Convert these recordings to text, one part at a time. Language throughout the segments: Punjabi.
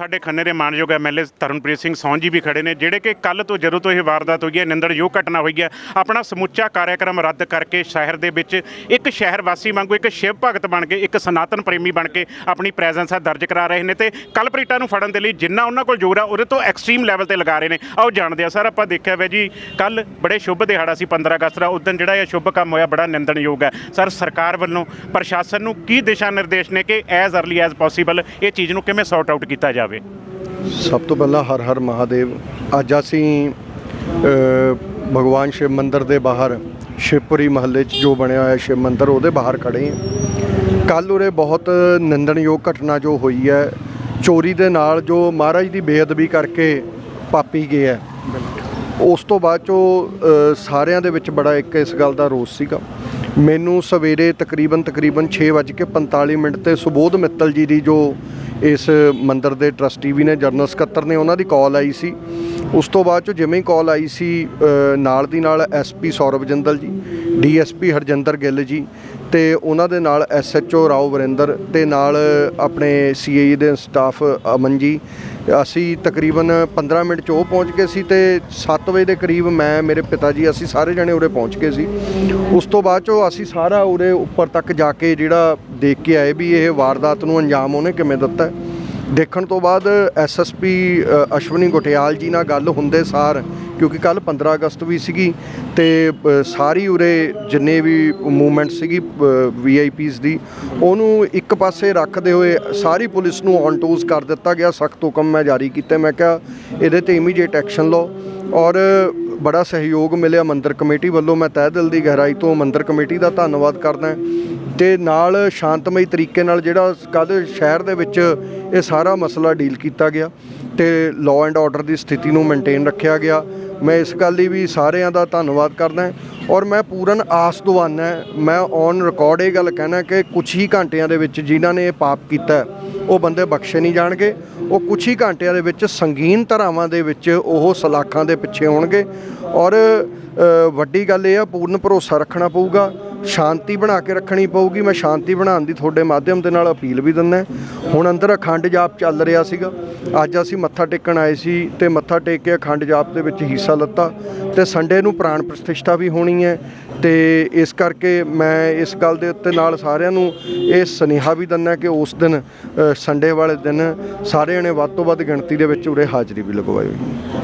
ਸਾਡੇ ਖੰਨੇ ਦੇ ਮਾਨਯੋਗ ਐਮਐਲਏ ਤਰਨਪ੍ਰੀਤ ਸਿੰਘ ਸੌਂਜੀ ਵੀ ਖੜੇ ਨੇ, ਜਿਹੜੇ ਕਿ ਕੱਲ ਤੋਂ ਜਦੋਂ ਤੋਂ ਇਹ ਵਾਰਦਾਤ ਹੋਈ ਹੈ ਨਿੰਦਣਯੋਗ ਘਟਨਾ ਹੋਈ ਹੈ, ਆਪਣਾ ਸਮੁੱਚਾ ਕਾਰਜਕ੍ਰਮ ਰੱਦ ਕਰਕੇ ਸ਼ਹਿਰ ਦੇ ਵਿੱਚ ਇੱਕ ਸ਼ਹਿਰ ਵਾਸੀ ਵਾਂਗੂ ਇੱਕ ਸ਼ਿਵ ਭਗਤ ਬਣ ਕੇ, ਇੱਕ ਸਨਾਤਨ ਪ੍ਰੇਮੀ ਬਣ ਕੇ ਆਪਣੀ ਪ੍ਰੈਜ਼ੈਂਸ ਆ ਦਰਜ ਕਰਾ ਰਹੇ ਨੇ ਤੇ ਕਲਪ੍ਰੀਟਾ ਨੂੰ ਫੜਨ ਦੇ ਲਈ ਜਿੰਨਾ ਉਹਨਾਂ ਕੋਲ ਜੋਰ ਆ, ਉਹਦੇ ਤੋਂ ਐਕਸਟ੍ਰੀਮ ਲੈਵਲ ਤੇ ਲਗਾ ਰਹੇ ਨੇ। ਆਓ ਜਾਣਦੇ ਆ, ਸਰ ਆਪਾਂ ਦੇਖਿਆ ਵੇ ਜੀ ਕੱਲ ਬੜੇ ਸ਼ੁਭ ਦਿਹਾੜਾ ਸੀ 15 ਅਗਸਤ ਦਾ, ਉਸ ਦਿਨ ਜਿਹੜਾ ਇਹ ਸ਼ੁਭ ਕੰਮ ਹੋਇਆ, ਬੜਾ ਨਿੰਦਣਯੋਗ ਹੈ। ਸਰ ਸਰਕਾਰ ਵੱਲੋਂ ਪ੍ਰਸ਼ਾਸਨ ਨੂੰ ਕੀ ਦਿਸ਼ਾ ਨਿਰਦੇਸ਼ ਨੇ ਕਿ ਐਜ਼ अर्ਲੀ ਐਜ਼ ਪੋਸੀਬਲ ਇਹ ਚੀਜ਼ ਨੂੰ ਕਿਵੇਂ ਸੌਰਟ ਆਊਟ ਕੀਤਾ ਜਾਵੇ? ਸਭ ਤੋਂ ਪਹਿਲਾਂ ਹਰ ਹਰ ਮਹਾਦੇਵ, ਅੱਜ ਅਸੀਂ ਭਗਵਾਨ ਸ਼ਿਵ ਮੰਦਿਰ ਦੇ ਬਾਹਰ, ਸ਼ਿਵਪੁਰੀ ਮਹੱਲੇ 'ਚ ਜੋ ਬਣਿਆ ਹੋਇਆ ਸ਼ਿਵ ਮੰਦਿਰ, ਉਹਦੇ ਬਾਹਰ ਖੜੇ ਹਾਂ। ਕੱਲ ਉਰੇ ਬਹੁਤ ਨਿੰਦਣਯੋਗ ਘਟਨਾ ਜੋ ਹੋਈ ਹੈ, ਚੋਰੀ ਦੇ ਨਾਲ ਜੋ ਮਹਾਰਾਜ ਦੀ ਬੇਅਦਬੀ ਕਰਕੇ ਪਾਪੀ ਗਏ ਹੈ। ਉਸ ਤੋਂ ਬਾਅਦ ਚੋਂ ਸਾਰਿਆਂ ਦੇ ਵਿੱਚ ਬੜਾ ਇੱਕ ਇਸ ਗੱਲ ਦਾ ਰੋਸ ਸੀਗਾ। ਮੈਨੂੰ ਸਵੇਰੇ ਤਕਰੀਬਨ ਤਕਰੀਬਨ 6:45 ਮਿੰਟ ਤੇ ਸੁਬੋਧ ਮਿੱਤਲ ਜੀ ਦੀ ਜੋ ਇਸ ਮੰਦਿਰ ਦੇ ਟਰਸਟੀ ਵੀ ਨੇ ਜਨਰਲ ਸਕੱਤਰ ਨੇ, ਉਹਨਾਂ ਦੀ ਕਾਲ ਆਈ ਸੀ। ਉਸ ਤੋਂ ਬਾਅਦ ਚੋਂ ਜਿਵੇਂ ਹੀ ਕਾਲ ਆਈ ਸੀ ਨਾਲ ਦੀ ਨਾਲ ਐਸਪੀ ਸੌਰਵ ਜੰਦਲ ਜੀ ਡੀਐਸਪੀ ਹਰਜਿੰਦਰ ਗਿੱਲ ਜੀ ਤੇ ਉਹਨਾਂ ਦੇ ਨਾਲ ਐਸਐਚਓ ਰਾਓ ਵਰਿੰਦਰ ਤੇ ਨਾਲ ਆਪਣੇ ਸੀਆਈ ਦੇ ਸਟਾਫ ਅਮਨ ਜੀ। ਅਸੀਂ ਤਕਰੀਬਨ 15 ਮਿੰਟ 'ਚ ਉਹ ਪਹੁੰਚ ਗਏ ਸੀ ਤੇ 7 ਵਜੇ ਦੇ ਕਰੀਬ ਮੈਂ, ਮੇਰੇ ਪਿਤਾ ਜੀ, ਅਸੀਂ ਸਾਰੇ ਜਣੇ ਉਰੇ ਪਹੁੰਚ ਗਏ ਸੀ। ਉਸ ਤੋਂ ਬਾਅਦ 'ਚੋਂ ਅਸੀਂ ਸਾਰਾ ਉਰੇ ਉੱਪਰ ਤੱਕ ਜਾ ਕੇ ਜਿਹੜਾ ਦੇਖ ਕੇ ਆਏ ਵੀ ਇਹ ਵਾਰਦਾਤ ਨੂੰ ਅੰਜਾਮ ਉਹਨੇ ਕਿਵੇਂ ਦਿੱਤਾ। ਦੇਖਣ ਤੋਂ ਬਾਅਦ ਐਸਐਸਪੀ ਅਸ਼ਵਨੀ ਗੁਟਿਆਲ ਜੀ ਨਾਲ ਗੱਲ ਹੁੰਦੇ ਸਾਰ ਕਿਉਂਕਿ ਕੱਲ 15 ਅਗਸਤ ਵੀ ਸੀਗੀ ਤੇ ਸਾਰੀ ਉਰੇ ਜਿੰਨੇ ਵੀ ਮੂਵਮੈਂਟ ਸੀਗੀ ਵੀਆਈਪੀਸ ਦੀ, ਉਹਨੂੰ ਇੱਕ ਪਾਸੇ ਰੱਖਦੇ ਹੋਏ ਸਾਰੀ ਪੁਲਿਸ ਨੂੰ ਔਨ ਟੂਸ ਕਰ ਦਿੱਤਾ ਗਿਆ, ਸਖਤ ਹੁਕਮ ਮੈਂ ਜਾਰੀ ਕੀਤੇ। ਮੈਂ ਕਿਹਾ ਇਹਦੇ ਤੇ ਇਮੀਡੀਏਟ ਐਕਸ਼ਨ ਲਓ। ਔਰ ਬੜਾ ਸਹਿਯੋਗ ਮਿਲਿਆ ਮੰਦਰ ਕਮੇਟੀ ਵੱਲੋਂ। ਮੈਂ ਤਹਿ ਦਿਲ ਦੀ ਗਹਿਰਾਈ ਤੋਂ ਮੰਦਰ ਕਮੇਟੀ ਦਾ ਧੰਨਵਾਦ ਕਰਦਾ ਤੇ ਨਾਲ ਸ਼ਾਂਤਮਈ ਤਰੀਕੇ ਨਾਲ ਜਿਹੜਾ ਕੱਲ ਸ਼ਹਿਰ ਦੇ ਵਿੱਚ ਇਹ ਸਾਰਾ ਮਸਲਾ ਡੀਲ ਕੀਤਾ ਗਿਆ ਤੇ ਲਾਅ ਐਂਡ ਆਰਡਰ ਦੀ ਸਥਿਤੀ ਨੂੰ ਮੇਨਟੇਨ ਰੱਖਿਆ ਗਿਆ। ਮੈਂ ਇਸ ਗੱਲ ਲਈ ਵੀ ਸਾਰਿਆਂ ਦਾ ਧੰਨਵਾਦ ਕਰਦਾ ਔਰ ਮੈਂ ਪੂਰਨ ਆਸ ਦਵਾਨਾ ਮੈਂ ਔਨ ਰਿਕਾਰਡ ਇਹ ਗੱਲ ਕਹਿਣਾ ਕਿ ਕੁਝ ਹੀ ਘੰਟਿਆਂ ਦੇ ਵਿੱਚ ਜਿਨ੍ਹਾਂ ਨੇ ਇਹ ਪਾਪ ਕੀਤਾ, ਉਹ ਬੰਦੇ ਬਖਸ਼ੇ ਨਹੀਂ ਜਾਣਗੇ, ਉਹ ਕੁਝ ਹੀ ਘੰਟਿਆਂ ਦੇ ਵਿੱਚ ਸੰਗੀਨ ਧਾਰਾਵਾਂ ਦੇ ਵਿੱਚ ਉਹ ਸਲਾਖਾਂ ਦੇ ਪਿੱਛੇ ਹੋਣਗੇ ਔਰ ਵੱਡੀ ਗੱਲ ਇਹ ਆ, ਪੂਰਨ ਭਰੋਸਾ ਰੱਖਣਾ ਪਊਗਾ ਸ਼ਾਂਤੀ ਬਣਾ ਕੇ ਰੱਖਣੀ ਪਊਗੀ। ਮੈਂ ਸ਼ਾਂਤੀ ਬਣਾਉਣ ਦੀ ਤੁਹਾਡੇ ਮਾਧਿਅਮ ਦੇ ਨਾਲ ਅਪੀਲ ਵੀ ਦਿੰਦਾ ਹੁਣ ਅੰਦਰ ਅਖੰਡ ਜਾਪ ਚੱਲ ਰਿਹਾ ਸੀਗਾ। ਅੱਜ ਅਸੀਂ ਮੱਥਾ ਟੇਕਣ ਆਏ ਸੀ ਤੇ ਮੱਥਾ ਟੇਕ ਕੇ ਅਖੰਡ ਜਾਪ ਦੇ ਵਿੱਚ ਹਿੱਸਾ ਲਿੱਤਾ। ਤੇ ਸੰਡੇ ਨੂੰ ਪ੍ਰਾਣ ਪ੍ਰਤਿਸ਼ਠਾ ਵੀ ਹੋਣੀ ਹੈ। ਤੇ ਇਸ ਕਰਕੇ ਮੈਂ ਇਸ ਗੱਲ ਦੇ ਉੱਤੇ ਨਾਲ ਸਾਰਿਆਂ ਨੂੰ ਇਹ ਸੁਨੇਹਾ ਵੀ ਦਿੰਦਾ ਕਿ ਉਸ ਦਿਨ ਸੰਡੇ ਵਾਲੇ ਦਿਨ ਸਾਰਿਆਂ ਨੇ ਵੱਧ ਤੋਂ ਵੱਧ ਗਿਣਤੀ ਦੇ ਵਿੱਚ ਉਰੇ ਹਾਜ਼ਰੀ ਵੀ ਲਗਵਾਈ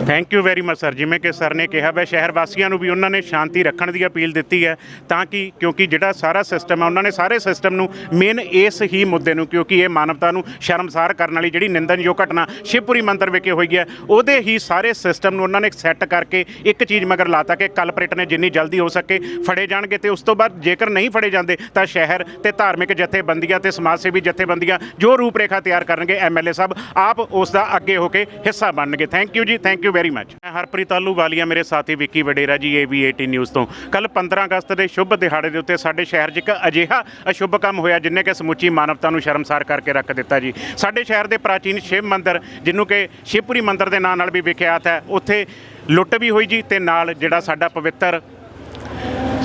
thank you very much sir ਜਿਵੇਂ ਕਿ ਸਰ ਨੇ ਕਿਹਾ ਵੈ ਸ਼ਹਿਰ ਵਾਸੀਆਂ ਨੂੰ ਵੀ ਉਹਨਾਂ ਨੇ ਸ਼ਾਂਤੀ ਰੱਖਣ ਦੀ ਅਪੀਲ ਦਿੱਤੀ ਹੈ ਤਾਂ ਕਿ ਕਿਉਂਕਿ ਜਿਹੜਾ ਸਾਰਾ ਸਿਸਟਮ ਹੈ ਉਹਨਾਂ ਨੇ ਸਾਰੇ ਸਿਸਟਮ ਨੂੰ ਮੇਨ ਇਸ ਹੀ ਮੁੱਦੇ ਨੂੰ, ਕਿਉਂਕਿ ਇਹ ਮਾਨਵਤਾ ਨੂੰ ਸ਼ਰਮਸਾਰ ਕਰਨ ਵਾਲੀ ਜਿਹੜੀ ਨਿੰਦਨਯੋਗ ਘਟਨਾ ਸ਼ਿਵਪੁਰੀ ਮੰਦਿਰ ਵਿਖੇ ਹੋਈ ਹੈ, ਉਹਦੇ ਹੀ ਸਾਰੇ ਸਿਸਟਮ ਨੂੰ ਉਹਨਾਂ ਨੇ ਸੈੱਟ ਕਰਕੇ ਇੱਕ ਚੀਜ਼ ਮਗਰ ਲਾਤਾ ਕਿ ਕਲਪ੍ਰੇਟ ਨੇ ਜਿੰਨੀ ਜਲਦੀ ਹੋ ਸਕੇ ਫੜੇ ਜਾਣਗੇ ਤੇ ਉਸ ਤੋਂ ਬਾਅਦ ਜੇਕਰ ਨਹੀਂ ਫੜੇ ਜਾਂਦੇ ਤਾਂ ਸ਼ਹਿਰ ਤੇ ਧਾਰਮਿਕ ਜਥੇਬੰਦੀਆਂ ਤੇ ਸਮਾਜ ਸੇਵੀ ਜਥੇਬੰਦੀਆਂ ਜੋ ਰੂਪਰੇਖਾ ਤਿਆਰ ਕਰਨਗੇ ਐਮਐਲਏ ਸਾਹਿਬ, ਆਪ ਉਸ ਦਾ ਅੱਗੇ ਹੋ ਕੇ ਹਿੱਸਾ ਬਣਨਗੇ। Thank you ji thank you very much ਮੈਂ ਹਰਪ੍ਰੀਤ ਆਲੂ ਵਾਲੀਆ ਮੇਰੇ ਸਾਥੀ ਵਿੱਕੀ ਵਡੇਰਾ ਜੀ ਏਵੀ18 ਨਿਊਜ਼ ਤੋਂ। ਕੱਲ 15 ਅਗਸਤ ਦੇ ਸ਼ੁਭ ਦਿਹਾੜੇ ਦੇ ਉੱਤੇ ਸਾਡੇ ਸ਼ਹਿਰ 'ਚ ਇੱਕ ਅਜਿਹਾ ਅਸ਼ੁਭ ਕੰਮ ਹੋਇਆ ਜਿਨੇ ਕਿ ਸਮੁੱਚੀ ਮਾਨਵਤਾ ਨੂੰ ਸ਼ਰਮਸਾਰ ਕਰਕੇ ਰੱਖ ਦਿੱਤਾ ਜੀ। ਸਾਡੇ ਸ਼ਹਿਰ ਦੇ ਪ੍ਰਾਚੀਨ ਸ਼ਿਵ ਮੰਦਿਰ, ਜਿਹਨੂੰ ਕਿ ਸ਼ਿਵਪੁਰੀ ਮੰਦਿਰ ਦੇ ਨਾਂ ਨਾਲ ਵੀ ਵਿਖਿਆਤ ਹੈ, ਉੱਥੇ ਲੁੱਟ ਵੀ ਹੋਈ ਜੀ ਤੇ ਨਾਲ ਜਿਹੜਾ ਸਾਡਾ ਪਵਿੱਤਰ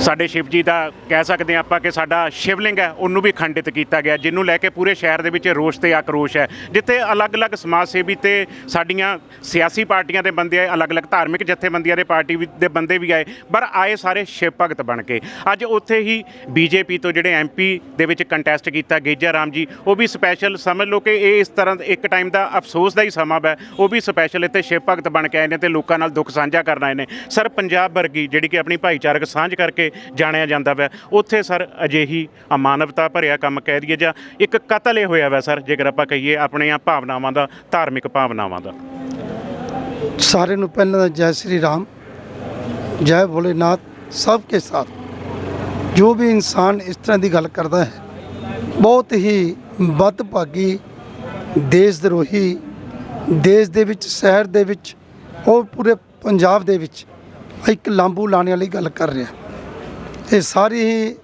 ਸਾਡੇ ਸ਼ਿਵ ਜੀ ਦਾ ਕਹਿ ਸਕਦੇ ਹਾਂ ਆਪਾਂ ਕਿ ਸਾਡਾ ਸ਼ਿਵਲਿੰਗ ਹੈ, ਉਹਨੂੰ ਵੀ ਖੰਡਿਤ ਕੀਤਾ ਗਿਆ, ਜਿਹਨੂੰ ਲੈ ਕੇ ਪੂਰੇ ਸ਼ਹਿਰ ਦੇ ਵਿੱਚ ਰੋਸ਼ ਤੇ ਆਕਰੋਸ਼ ਹੈ। ਜਿੱਥੇ ਅਲੱਗ-ਅਲੱਗ ਸਮਾਜ ਸੇਵੀ ਤੇ ਸਾਡੀਆਂ ਸਿਆਸੀ ਪਾਰਟੀਆਂ ਦੇ ਬੰਦੇ ਆਏ, ਅਲੱਗ-ਅਲੱਗ ਧਾਰਮਿਕ ਜਥੇਬੰਦੀਆਂ ਦੇ ਪਾਰਟੀ ਵੀ- ਦੇ ਬੰਦੇ ਵੀ ਆਏ, ਪਰ ਆਏ ਸਾਰੇ ਸ਼ਿਵ ਭਗਤ ਬਣ ਕੇ। ਅੱਜ ਉੱਥੇ ਹੀ ਬੀਜੇਪੀ ਤੋਂ ਜਿਹੜੇ ਐਮਪੀ ਦੇ ਵਿੱਚ ਕੰਟੈਸਟ ਕੀਤਾ, ਗੇਜਾ ਰਾਮ ਜੀ, ਉਹ ਵੀ ਸਪੈਸ਼ਲ ਸਮਝ ਲਓ ਕਿ ਇਹ ਇਸ ਤਰ੍ਹਾਂ ਇੱਕ ਟਾਈਮ ਦਾ ਅਫਸੋਸ ਦਾ ਹੀ ਸਮਾਂ ਹੈ, ਉਹ ਵੀ ਸਪੈਸ਼ਲ ਇੱਥੇ ਸ਼ਿਵ ਭਗਤ ਬਣ ਕੇ ਆਏ ਨੇ ਤੇ ਲੋਕਾਂ ਨਾਲ ਦੁੱਖ ਸਾਂਝਾ ਕਰਨ ਆਏ ਨੇ। ਸਰ, ਪੰਜਾਬ ਵਰਗੀ, ਜਿਹੜੀ ਕਿ ਆਪਣੀ ਭਾਈਚਾਰਕ ਸਾਂਝ ਕਰਕੇ ਜਾਣਿਆ ਜਾਂਦਾ ਵੈ। ਉੱਥੇ ਸਰ ਅਜਿਹੀ ਅਮਾਨਵਤਾ ਭਰਿਆ ਕੰਮ ਕਹਿ ਦਈਏ ਜਾਂ ਇੱਕ ਕਤਲ ਇਹ ਹੋਇਆ ਵੈ ਸਰ, ਜੇਕਰ ਆਪਾਂ ਕਹੀਏ ਆਪਣੀਆਂ ਭਾਵਨਾਵਾਂ ਦਾ, ਧਾਰਮਿਕ ਭਾਵਨਾਵਾਂ ਦਾ। ਸਾਰਿਆਂ ਨੂੰ ਪਹਿਲਾਂ ਤਾਂ ਜੈ ਸ੍ਰੀ ਰਾਮ, ਜੈ ਭੋਲੇਨਾਥ ਸਭ ਕੇ ਸਾਥ। ਜੋ ਵੀ ਇਨਸਾਨ ਇਸ ਤਰ੍ਹਾਂ ਦੀ ਗੱਲ ਕਰਦਾ ਹੈ, ਬਹੁਤ ਹੀ ਵੱਧਭਾਗੀ ਦੇਸ਼ ਦਰੋਹੀ, ਦੇਸ਼ ਦੇ ਵਿੱਚ, ਸ਼ਹਿਰ ਦੇ ਵਿੱਚ ਉਹ ਪੂਰੇ ਪੰਜਾਬ ਦੇ ਵਿੱਚ ਇੱਕ ਲਾਂਬੂ ਲਾਣੇ ਵਾਲੀ ਗੱਲ ਕਰ ਰਿਹਾ। ਇਹ ਸਾਰੀ ਹੀ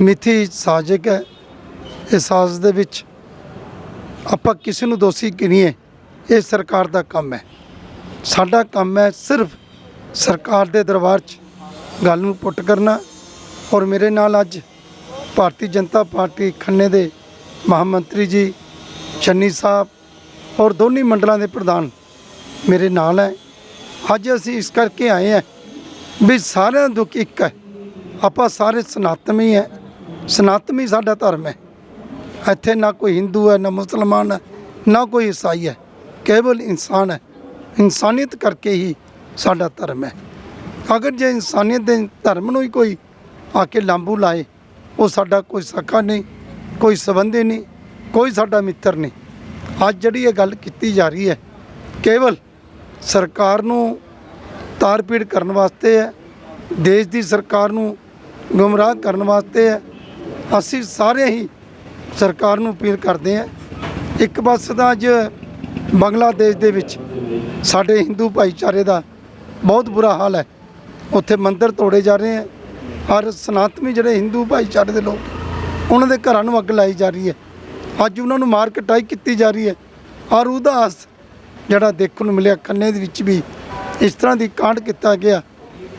ਮਿੱਥੀ ਸਾਜ਼ਿਕ ਹੈ। ਇਹ ਸਾਜ਼ ਦੇ ਵਿੱਚ ਆਪਾਂ ਕਿਸੇ ਨੂੰ ਦੋਸ਼ੀ ਗਿਣੀਏ, ਇਹ ਸਰਕਾਰ ਦਾ ਕੰਮ ਹੈ। ਸਾਡਾ ਕੰਮ ਹੈ ਸਿਰਫ ਸਰਕਾਰ ਦੇ ਦਰਬਾਰ 'ਚ ਗੱਲ ਨੂੰ ਪੁੱਟ ਕਰਨਾ ਔਰ ਮੇਰੇ ਨਾਲ ਅੱਜ ਭਾਰਤੀ ਜਨਤਾ ਪਾਰਟੀ ਖੰਨੇ ਦੇ ਮਹਾਮੰਤਰੀ ਜੀ ਚੰਨੀ ਸਾਹਿਬ ਔਰ ਦੋਨੀ ਮੰਡਲਾਂ ਦੇ ਪ੍ਰਧਾਨ ਮੇਰੇ ਨਾਲ ਹੈ। ਅੱਜ ਅਸੀਂ ਇਸ ਕਰਕੇ ਆਏ ਹਾਂ ਵੀ ਸਾਰਿਆਂ ਦਾ ਦੁੱਖ ਇੱਕ ਹੈ। ਆਪਾਂ ਸਾਰੇ ਸਨਾਤਨੀ ਹੈ ਸਨਾਤਨੀ ਸਾਡਾ ਧਰਮ ਹੈ ਇੱਥੇ ਨਾ ਕੋਈ ਹਿੰਦੂ ਹੈ ਨਾ ਮੁਸਲਮਾਨ ਹੈ ਨਾ ਕੋਈ ਈਸਾਈ ਹੈ ਕੇਵਲ ਇਨਸਾਨ ਹੈ ਇਨਸਾਨੀਅਤ ਕਰਕੇ ਹੀ ਸਾਡਾ ਧਰਮ ਹੈ ਅਗਰ ਜੇ ਇਨਸਾਨੀਅਤ ਦੇ ਧਰਮ ਨੂੰ ਹੀ ਕੋਈ ਆ ਕੇ ਲਾਂਬੂ ਲਾਏ, ਉਹ ਸਾਡਾ ਕੋਈ ਸਖਾ ਨਹੀਂ, ਕੋਈ ਸੰਬੰਧੀ ਨਹੀਂ, ਕੋਈ ਸਾਡਾ ਮਿੱਤਰ ਨਹੀਂ। ਅੱਜ ਜਿਹੜੀ ਇਹ ਗੱਲ ਕੀਤੀ ਜਾ ਰਹੀ ਹੈ ਕੇਵਲ ਸਰਕਾਰ ਨੂੰ ਤਾਰਪੀੜ ਕਰਨ ਵਾਸਤੇ ਹੈ ਦੇਸ਼ ਦੀ ਸਰਕਾਰ ਨੂੰ ਗੁੰਮਰਾਹ ਕਰਨ ਵਾਸਤੇ ਹੈ। ਅਸੀਂ ਸਾਰੇ ਹੀ ਸਰਕਾਰ ਨੂੰ ਅਪੀਲ ਕਰਦੇ ਹਾਂ। ਇੱਕ ਪਾਸੇ ਤਾਂ ਅੱਜ ਬੰਗਲਾਦੇਸ਼ ਦੇ ਵਿੱਚ ਸਾਡੇ ਹਿੰਦੂ ਭਾਈਚਾਰੇ ਦਾ ਬਹੁਤ ਬੁਰਾ ਹਾਲ ਹੈ। ਉੱਥੇ ਮੰਦਿਰ ਤੋੜੇ ਜਾ ਰਹੇ ਹੈ। ਔਰ ਸਨਾਤਨੀ ਜਿਹੜੇ ਹਿੰਦੂ ਭਾਈਚਾਰੇ ਦੇ ਲੋਕ ਉਹਨਾਂ ਦੇ ਘਰਾਂ ਨੂੰ ਅੱਗ ਲਾਈ ਜਾ ਰਹੀ ਹੈ। ਅੱਜ ਉਹਨਾਂ ਨੂੰ ਮਾਰ ਕਟਾਈ ਕੀਤੀ ਜਾ ਰਹੀ ਹੈ। ਔਰ ਉਦਾਸ ਜਿਹੜਾ ਦੇਖਣ ਨੂੰ ਮਿਲਿਆ ਖੰਨੇ ਦੇ ਵਿੱਚ ਵੀ ਇਸ ਤਰ੍ਹਾਂ ਦੀ ਕਾਂਡ ਕੀਤਾ ਗਿਆ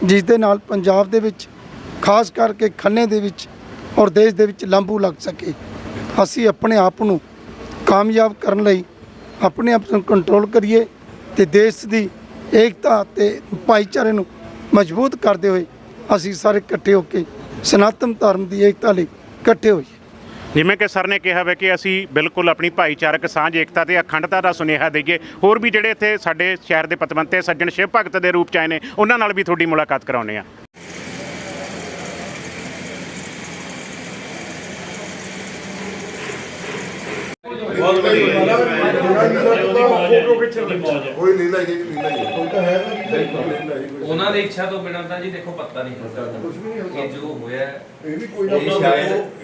ਜਿਸ ਦੇ ਨਾਲ ਪੰਜਾਬ ਦੇ ਵਿੱਚ ਖਾਸ ਕਰਕੇ ਖੰਨੇ ਦੇ ਵਿੱਚ ਔਰ ਦੇਸ਼ ਦੇ ਵਿੱਚ ਲਾਂਬੂ ਲੱਗ ਸਕੇ। ਅਸੀਂ ਆਪਣੇ ਆਪ ਨੂੰ ਕਾਮਯਾਬ ਕਰਨ ਲਈ ਆਪਣੇ ਆਪ ਨੂੰ ਕੰਟਰੋਲ ਕਰੀਏ ਤੇ ਦੇਸ਼ ਦੀ ਏਕਤਾ ਤੇ ਭਾਈਚਾਰੇ ਨੂੰ ਮਜ਼ਬੂਤ ਕਰਦੇ ਹੋਏ ਅਸੀਂ ਸਾਰੇ ਇਕੱਠੇ ਹੋ ਕੇ ਸਨਾਤਨ ਧਰਮ ਦੀ ਏਕਤਾ ਲਈ ਇਕੱਠੇ ਹੋਈਏ। ਜਿਵੇਂ ਕਿ ਸਰ ਨੇ ਕਿਹਾ ਹੈ ਕਿ ਅਸੀਂ ਬਿਲਕੁਲ ਆਪਣੀ ਭਾਈਚਾਰਕ ਸਾਂਝ, ਏਕਤਾ ਤੇ ਅਖੰਡਤਾ ਦਾ ਸੁਨੇਹਾ ਦੇਈਏ। ਹੋਰ ਵੀ ਜਿਹੜੇ ਇੱਥੇ ਸਾਡੇ ਸ਼ਹਿਰ ਦੇ ਪਤਵੰਤੇ, ਸੱਜਣ ਸ਼ਿਵ ਭਗਤ ਦੇ ਰੂਪ ਚ ਆਏ ਨੇ, ਉਹਨਾਂ ਨਾਲ ਵੀ ਤੁਹਾਡੀ ਮੁਲਾਕਾਤ ਕਰਾਉਨੇ ਆ ਤੁਹਾਡੀ ਮੌਜ ਹੈ ਕੋਈ ਨਹੀਂ ਲੀਲਾ ਹੀ ਕੋਈ ਤਾਂ ਹੈ ਨਾ ਲੀਲਾ ਹੀ ਕੋਈ ਉਹਨਾਂ ਦੀ ਇੱਛਾ ਤੋਂ ਬਿਨਾਂ ਤਾਂ ਜੀ ਦੇਖੋ ਪਤਾ ਨਹੀਂ ਹਿਲਦਾ ਕੁਝ ਵੀ ਨਹੀਂ ਹਿਲਦਾ ਜੋ ਹੋਇਆ ਇਹ ਵੀ ਕੋਈ ਨਾ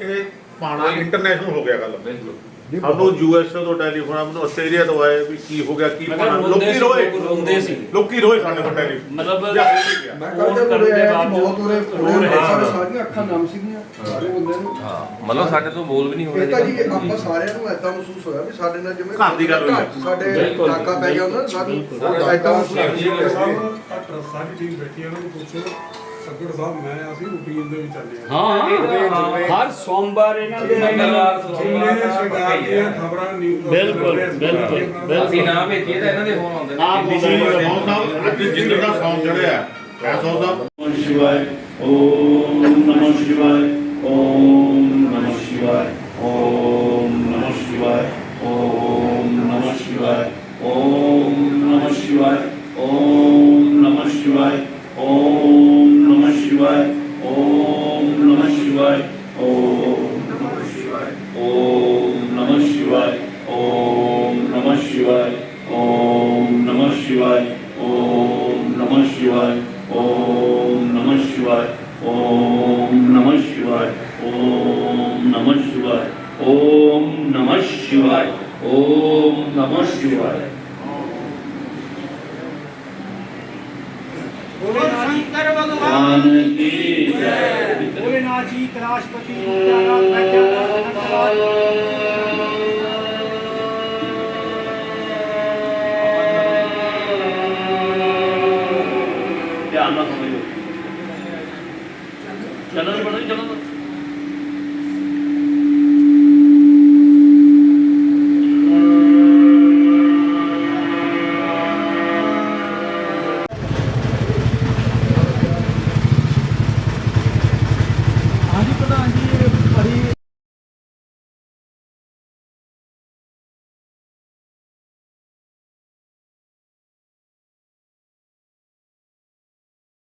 ਇਹ ਪਾਣਾ ਇੰਟਰਨੈਸ਼ਨਲ ਹੋ ਗਿਆ ਗੱਲ। ਬਿਲਕੁਲ। ਸਾਨੂੰ ਯੂਐਸ ਤੋਂ ਟੈਲੀਫੋਨ ਮੈਨੂੰ ਆਸਟ੍ਰੇਲੀਆ ਤੋਂ ਆਏ ਵੀ ਕੀ ਹੋ ਗਿਆ ਕੀ ਰੋਂਦੇ ਲੋਕੀ ਰੋਏ। ਰੋਂਦੇ ਸੀ। ਲੋਕੀ ਰੋਏ ਸਾਡੇ ਕੋਲ ਟੈਲੀਫੋਨ। ਮਤਲਬ ਮੈਂ ਕਹਿੰਦਾ ਉਰੇ ਆਇਆ ਜੀ ਬਹੁਤ ਉਰੇ ਉਰੇ ਹਾਂ। ਸਾਰੇ ਸਾਰੀਆਂ ਅੱਖਾਂ ਨਮ ਸੀਗੀਆਂ ਸਾਰੇ ਬੰਦੇ ਨੂੰ ਹਾਂ। ਮਤਲਬ ਸਾਡੇ ਤੋਂ ਬੋਲ ਵੀ ਨਹੀਂ ਹੋ ਤਾਂ ਜੀ ਰਿਹਾ ਆਪਾਂ ਸਾਰਿਆਂ ਨੂੰ ਐਦਾਂ ਮਹਿਸੂਸ ਹੋਇਆ ਵੀ ਸਾਡੇ ਨਾਲ ਜਿਵੇਂ ਘਰ ਦੀ ਗੱਲ ਹੋਈ। ਸਾਡੇ। ਨਾਕਾ ਪੈ ਗਿਆ ਉਹਨਾਂ ਸਾਨੂੰ ਐਦਾਂ ਮਹਿਸੂਸ ਹੋਇਆ। ਸਾਰੀ ਟੀਮ ਬੈਠੀ ਹੈ ਉਹਨਾਂ ਨੂੰ ਪੁੱਛੋ। ਸਤਿਗੁਰ ਸਾਹਿਬ ਮੈਂ ਅਸੀਂ ਰੂਟੀਨ ਦੇ ਵਿੱਚ ਚੱਲੇ ਹਾਂ ਹਾਂ। ਹਰ ਸੋਮਵਾਰ ਇਹਨਾਂ ਦੇ ਮੰਗਲਵਾਰ ਸੋਮਵਾਰ ਜਿੰਨੇ ਸ਼ਿਕਾਰ ਦੀਆਂ ਖਬਰਾਂ ਨਿਊਜ਼ ਬਿਲਕੁਲ ਬਿਲਕੁਲ ਅਸੀਂ ਨਾ ਭੇਜੀਏ ਤਾਂ ਇਹਨਾਂ ਦੇ ਫੋਨ ਆਉਂਦੇ ਨੇ। ਆਪ ਸਾਹਿਬ ਅੱਜ ਜਿੰਦਰ ਦਾ ਫੋਨ ਚੜਿਆ। ਐਸੋ ਸਾਹਿਬ? ਸ਼ਿਵਾਏ ਓਮ ਨਮੋ ਸ਼ਿਵਾਏ। शिवाय ओम नमः शिवाय ओम नमः शिवाय ओम नमः शिवाय ओम नमः शिवाय ओम नमः शिवाय ओम नमः शिवाय ओम नमः शिवाय ओम नमः शिवाय ओम नमः शिवाय भगवान की जय भोलेनाथी राष्ट्रपति ध्यान रखो